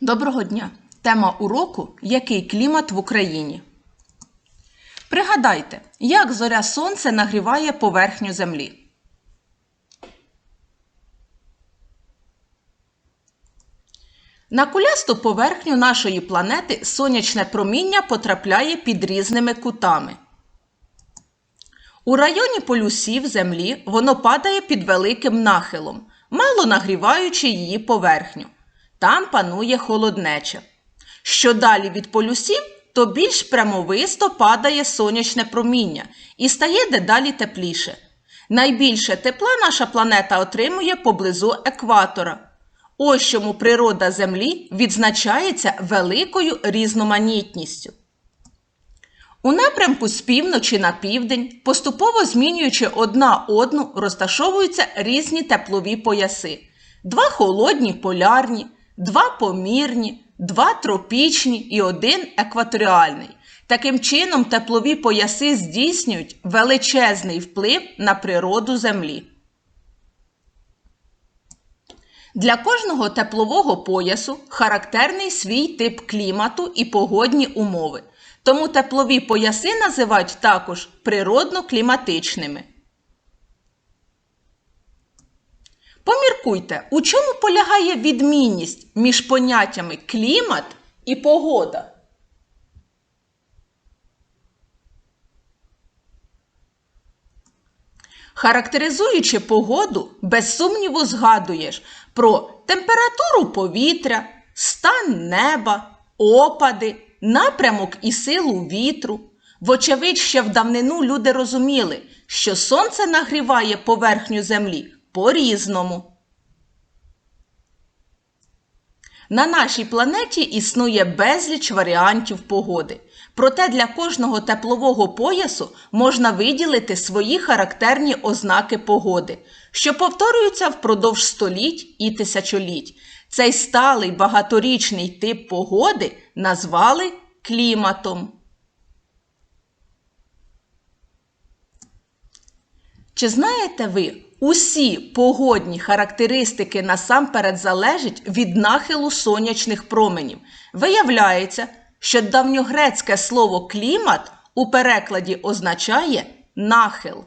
Доброго дня! Тема уроку Який клімат в Україні? Пригадайте, як зоря сонця нагріває поверхню землі. На кулясту поверхню нашої планети сонячне проміння потрапляє під різними кутами. У районі полюсів Землі воно падає під великим нахилом, мало нагріваючи її поверхню. Там панує холоднеча. Що далі від полюсів, то більш прямовисто падає сонячне проміння і стає дедалі тепліше. Найбільше тепла наша планета отримує поблизу екватора. Ось чому природа Землі відзначається великою різноманітністю. У напрямку з півночі на південь, поступово змінюючи одна одну, розташовуються різні теплові пояси: два холодні полярні, два помірні, два тропічні і один екваторіальний. Таким чином, теплові пояси здійснюють величезний вплив на природу Землі. Для кожного теплового поясу характерний свій тип клімату і погодні умови. Тому теплові пояси називають також природно-кліматичними. Поміркуйте, у чому полягає відмінність між поняттями клімат і погода? Характеризуючи погоду, без сумніву згадуєш про температуру повітря, стан неба, опади, напрямок і силу вітру. Вочевидь, ще в давнину люди розуміли, що сонце нагріває поверхню землі по-різному. На нашій планеті існує безліч варіантів погоди. Проте для кожного теплового поясу можна виділити свої характерні ознаки погоди, що повторюються впродовж століть і тисячоліть. Цей сталий багаторічний тип погоди назвали кліматом. Чи знаєте ви, усі погодні характеристики насамперед залежать від нахилу сонячних променів? Виявляється, що давньогрецьке слово клімат у перекладі означає нахил.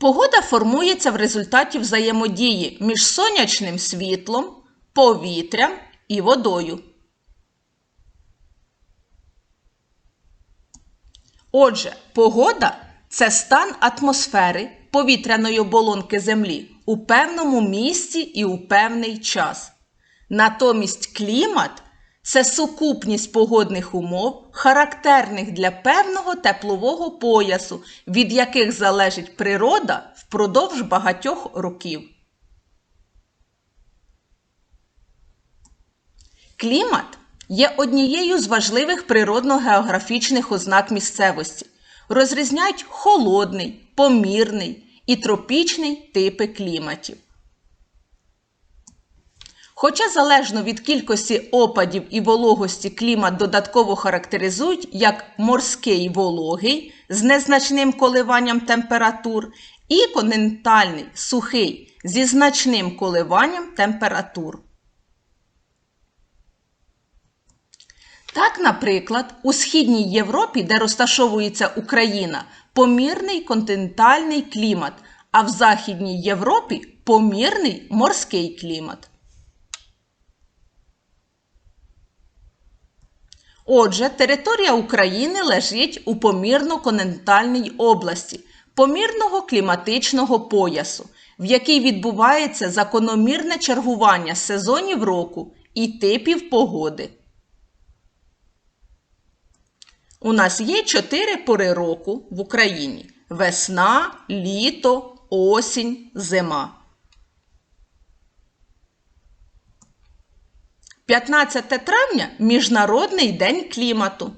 Погода формується в результаті взаємодії між сонячним світлом, повітрям і водою. Отже, погода це стан атмосфери повітряної оболонки Землі у певному місці і у певний час. Натомість клімат це сукупність погодних умов, характерних для певного теплового поясу, від яких залежить природа впродовж багатьох років. Клімат є однією з важливих природно-географічних ознак місцевості. Розрізняють холодний, помірний і тропічний типи кліматів. Хоча залежно від кількості опадів і вологості клімат додатково характеризують як морський вологий з незначним коливанням температур і континентальний сухий зі значним коливанням температур. Так, наприклад, у Східній Європі, де розташовується Україна, помірний континентальний клімат, а в Західній Європі помірний морський клімат. Отже, територія України лежить у помірно-континентальній області помірного кліматичного поясу, в якій відбувається закономірне чергування сезонів року і типів погоди. У нас є чотири пори року в Україні: весна, літо, осінь, зима. 15 травня Міжнародний день клімату.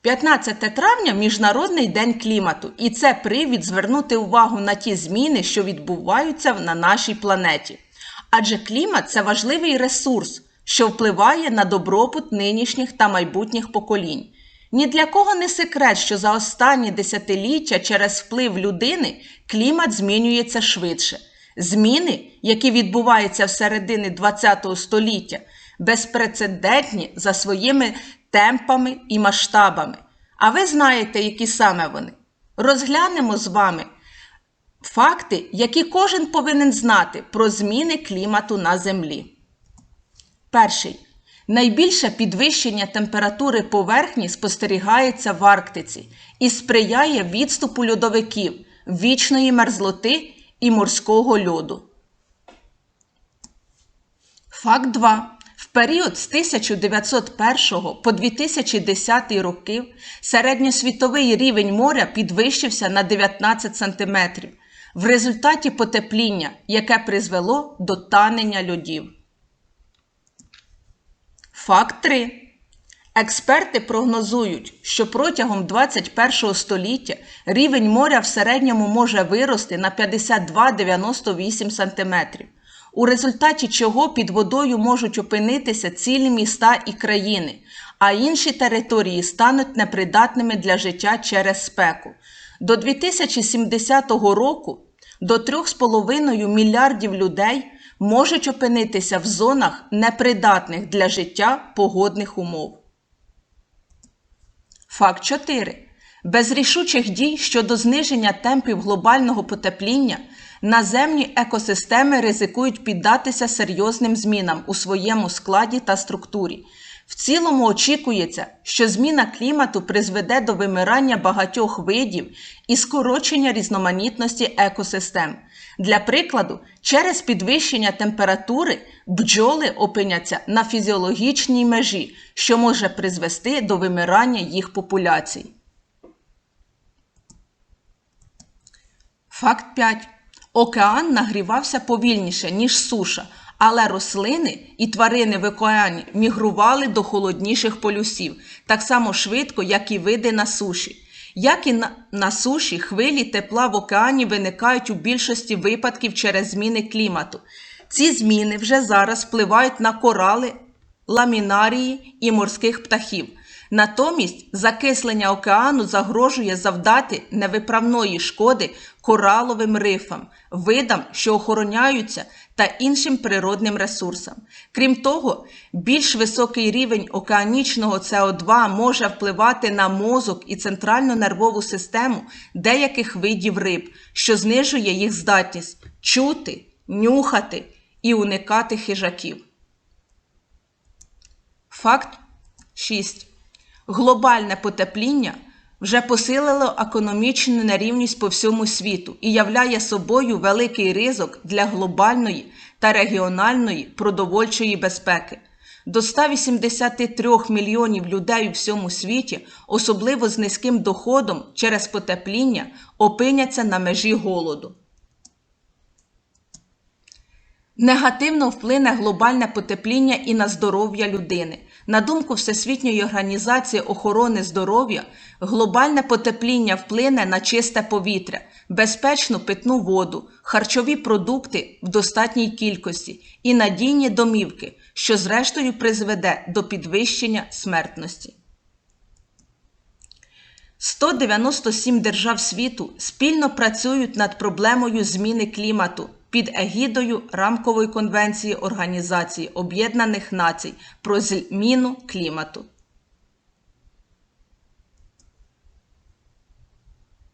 15 травня Міжнародний день клімату. І це привід звернути увагу на ті зміни, що відбуваються на нашій планеті. Адже клімат це важливий ресурс, що впливає на добробут нинішніх та майбутніх поколінь. Ні для кого не секрет, що за останні десятиліття через вплив людини клімат змінюється швидше. Зміни, які відбуваються всередині ХХ століття, безпрецедентні за своїми темпами і масштабами. А ви знаєте, які саме вони. Розглянемо з вами факти, які кожен повинен знати про зміни клімату на Землі. Перший. Найбільше підвищення температури поверхні спостерігається в Арктиці і сприяє відступу льодовиків, вічної мерзлоти і морського льоду. Факт 2. В період з 1901 по 2010 роки середньосвітовий рівень моря підвищився на 19 см в результаті потепління, яке призвело до танення льодів. Факт 3. Експерти прогнозують, що протягом 21 століття рівень моря в середньому може вирости на 52-98 см, у результаті чого під водою можуть опинитися цілі міста і країни, а інші території стануть непридатними для життя через спеку. До 2070 року до 3,5 мільярдів людей можуть опинитися в зонах непридатних для життя погодних умов. Факт 4. Без рішучих дій щодо зниження темпів глобального потепління наземні екосистеми ризикують піддатися серйозним змінам у своєму складі та структурі. В цілому очікується, що зміна клімату призведе до вимирання багатьох видів і скорочення різноманітності екосистем. Для прикладу, через підвищення температури бджоли опиняться на фізіологічній межі, що може призвести до вимирання їх популяцій. Факт 5. Океан нагрівався повільніше, ніж суша, але рослини і тварини в океані мігрували до холодніших полюсів так само швидко, як і види на суші. Як і на, на суші, хвилі тепла в океані виникають у більшості випадків через зміни клімату. Ці зміни вже зараз впливають на корали, ламінарії і морських птахів. Натомість закислення океану загрожує завдати невиправної шкоди кораловим рифам, видам, що охороняються, та іншим природним ресурсам. Крім того, більш високий рівень океанічного СО2 може впливати на мозок і центральну нервову систему деяких видів риб, що знижує їх здатність чути, нюхати і уникати хижаків. Факт 6. Глобальне потепління вже посилило економічну нерівність по всьому світу і являє собою великий ризик для глобальної та регіональної продовольчої безпеки. До 183 мільйонів людей у всьому світі, особливо з низьким доходом через потепління, опиняться на межі голоду. Негативно вплине глобальне потепління і на здоров'я людини. На думку Всесвітньої організації охорони здоров'я, глобальне потепління вплине на чисте повітря, безпечну питну воду, харчові продукти в достатній кількості і надійні домівки, що зрештою призведе до підвищення смертності. 197 держав світу спільно працюють над проблемою зміни клімату під егідою Рамкової конвенції Організації Об'єднаних Націй про зміну клімату.